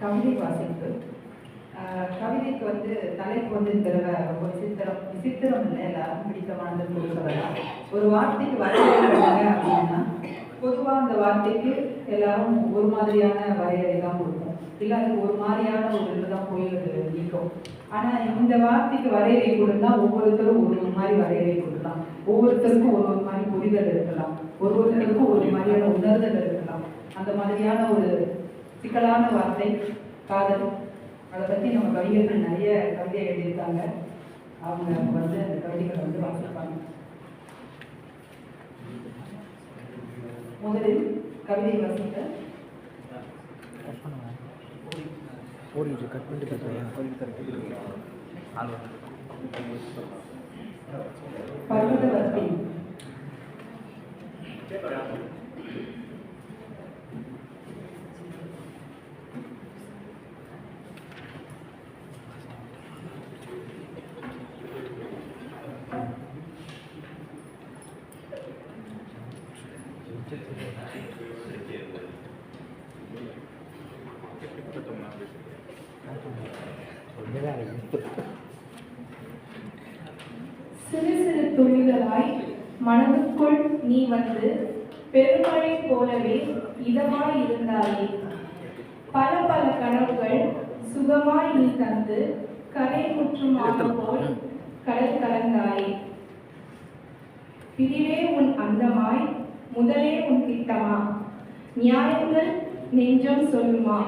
கவிதை வாசிப்பு. கவிதைக்கு வந்து தலைப்பு வந்து இந்த தடவை ரொம்ப விசித்திரம். விசித்திரம் இல்லை எல்லாரும் பிடித்தமானது கூட சொல்லலாம் ஒரு வார்த்தைக்கு வரையறை அப்படின்னா பொதுவாக அந்த வார்த்தைக்கு எல்லாரும் ஒரு மாதிரியான வரையறை தான் கொடுப்போம். இல்லை அது ஒரு மாதிரியான ஒரு இதில் தான் போய் அது நிற்கும். ஆனால் இந்த வார்த்தைக்கு வரையறை கொடுத்தா ஒவ்வொருத்தரும் ஒரு ஒரு மாதிரி வரையறை கொடுக்கலாம். ஒவ்வொருத்தருக்கும் ஒரு ஒரு மாதிரி புரிதல் இருக்கலாம். ஒவ்வொருத்தருக்கும் ஒரு மாதிரியான உணர்தல் இருக்கலாம். அந்த மாதிரியான ஒரு சிக்கலான வார்த்தை காதல். அதை பற்றி நம்ம கவிஞர்கள் நிறைய கவிதை எழுதியிருக்காங்க. அவங்க வந்து அந்த கவிதைகளை வந்து வாசிப்பாங்க. முதலில் கவிதை வாசிக்க. ஓடிட்டு கட் பண்ணிட்டு பேசுகிறேன் சிறு சிறு துளிகளாய் மனதுக்குள் நீ வந்து பெருமழை போலவே இதமாய் இருந்தாயே பல பல கனவுகள் சுகமாய் நீ தந்து கரை முற்றும் போல் கடல் கலந்தாயே. பிரிவே உன் அந்தமாய் முதலே உன் திட்டமா. நியாயங்கள் நெஞ்சம் சொல்லுமா.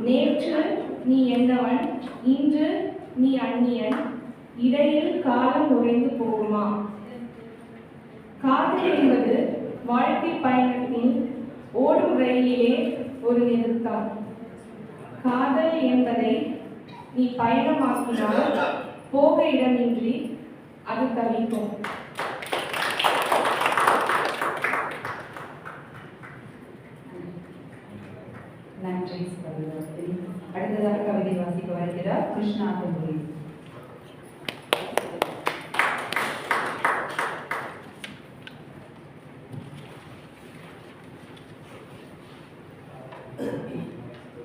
நேற்று நீ என்னவன்? இன்று நீ அந்நியன். இடையில் காலம் உறைந்து போகுமா? காதல் என்பது வாழ்க்கை பயணத்தின் ஓடும் ரயிலே ஒரு நிறுத்தம். காதல் என்பதை நீ பயணமாக்கினால் போக இடமின்றி அது தவிக்கும். அடுத்ததாக கவிதை வாசிக்க வருகிறார் கிருஷ்ணா தம்புரி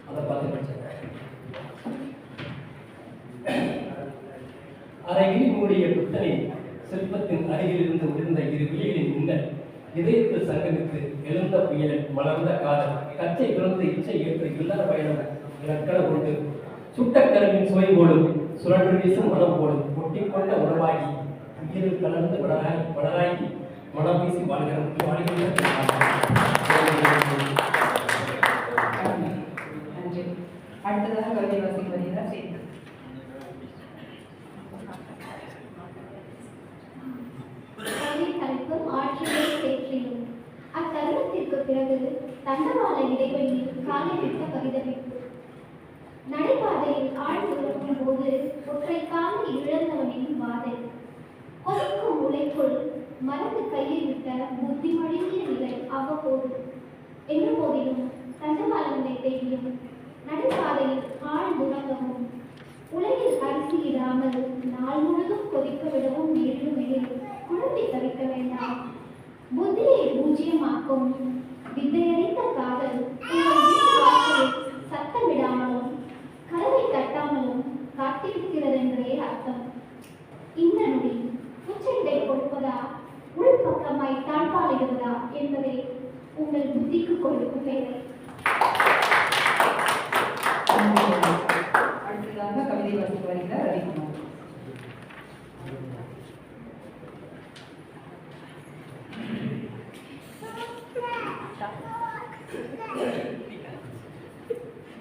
அதை பார்த்து அறையில் மூடிய புத்தனை சிற்பத்தின் அருகில் இருந்து விழுந்த இரு விழிகளின் மின்னல் இதயத்தில் சங்கமித்து எழுந்த புயல் மலர்ந்த காதல் கச்சை பிறந்த இச்சை ஏற்று இல்லற பயணம் இலக்கண கொண்டு சுட்ட கருவின் சுவை போடும் சுழன்று வீசும் மனம் போடும் ஒட்டிக்கொண்ட உணவாகி உயிரில் கலந்து வளராய் வளராகி மனம் வீசி வாழ்கிற வாழ்கின்ற நன்றி அடுத்ததாக கவிதை வாசிக்க வருகிறார் சேது கவிதை தலைப்பு ஆற்றிலே சேற்றிலும் அத்தருணத்திற்கு பிறகு தண்டவாள இடைவெளியில் காலை விட்ட பரிதவிப்பு நடைபாதையில் ஆழ்ந்து இருக்கும் போது ஒற்றை காலை இழந்தவனின் வாதை. கொதிக்கும் உலைக்குள் மறந்து கையில் விட்ட புத்தி மழுங்கிய நிலை அவ்வப்போது. என்ற போதிலும் தண்டவாளங்களை தேடியும் நடைபாதையில் ஆழ்ந்துணங்கவும் உலகில் அரிசி இடாமல் நாள் முழுதும் கொதிக்க விடவும் நேரிடும் எனில் குழம்பி தவிக்க வேண்டாம். புத்தியை பூஜ்ஜியமாக்கும் வித்தையறி புத்திக்கு கொடுக்கும் வேலை அடுத்ததாக கவிதை வாசிக்க வருகிறார் ரவிக்குமார்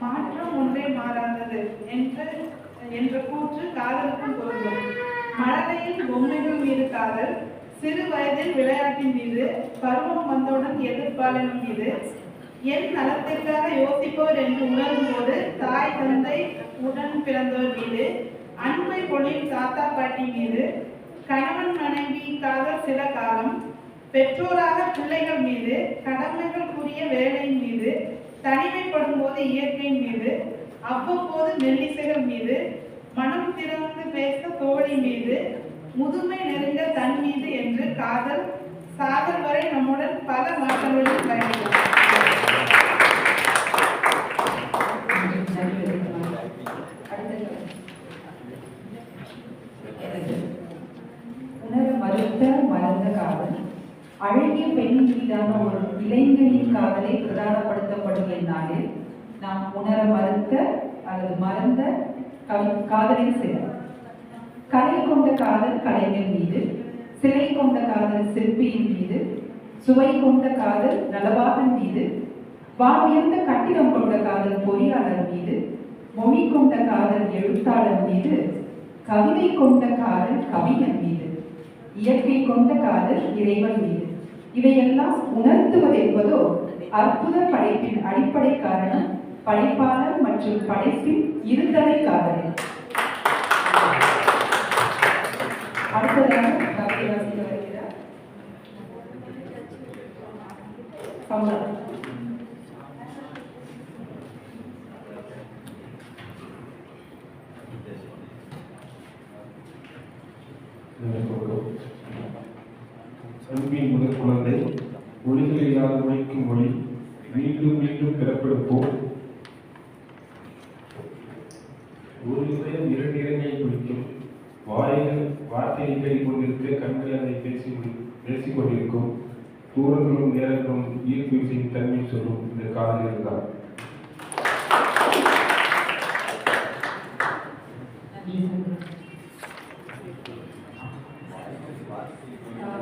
மாற்றம் ஒன்றே மாறாதது என்று என்ற கூற்று காதலுக்கும் பொருந்தும். மழலையில் பொம்மைகள் மீது காதல் சிறு வயதில் விளையாட்டின் மீது பருவம் வந்தவுடன் எதிர்ப்பாளனின் மீது என் நலத்திற்காக யோசிப்போர் என்று உணரும் போது தாய் தந்தை உடன் பிறந்தோர் மீது அன்பை பொழியும் தாத்தா பாட்டி மீது கணவன் மனைவிக்காக சில காலம் பெற்றோராக பிள்ளைகள் மீது கடமைகளுக்குரிய வேலையின் மீது தனிமைப்படும் போது இயற்கையின் மீது அவ்வப்போது மெல்லிசைகள் மீது மனம் திறந்து பேச தோழி மீது முதுமை நிறைந்த தன் மீது என்று காதல் சாதல் வரை நம்முடன் பல மாற்றங்களில் பயணிக்கும். மறுத்த மறந்த காதல். அழகிய பெண் மீதான ஒரு இளைஞனின் காதலை பிரதானப்படுத்தப்படும் இந்நாளில் நாம் உணர மறுத்த அல்லது மறந்த காதலின் சிறப்பு. கலை கொண்ட காதல் கலைஞர் மீது சிலை கொண்ட காதல் சிற்பியின் மீது சுவை கொண்ட காதல் நலவாகன் மீது வானுயர்ந்த கட்டிடம் கொண்ட காதல் பொறியாளர் மீது மொழி கொண்ட காதல் எழுத்தாளர் மீது கவிதை கொண்ட காதல் கவிஞர் மீது இயற்கை கொண்ட காதல் இறைவன் மீது. இவையெல்லாம் உணர்த்துவது என்பதோ அற்புத படைப்பின் அடிப்படை காரணம் படைப்பாளர் மற்றும் படைப்பின் இருதலை காதல் அடுத்ததாக கவிதை வாசிக்க வருகிறார் கமலா அன்பின் முதல் குழந்தை மொழிகள் இல்லாத மொழிக்கும் மொழி மீண்டும் மீண்டும் பிறப்பெடுப்போம் தேடிக்கொண்டிருக்க கண்கலனை பேசி பேசிக்கொண்டிருக்கும் தூரங்களும் நேரங்களும் ஈர்ப்பு விசையின் தன்மை சொல்லும் இந்த காதலில் தான் Thank you.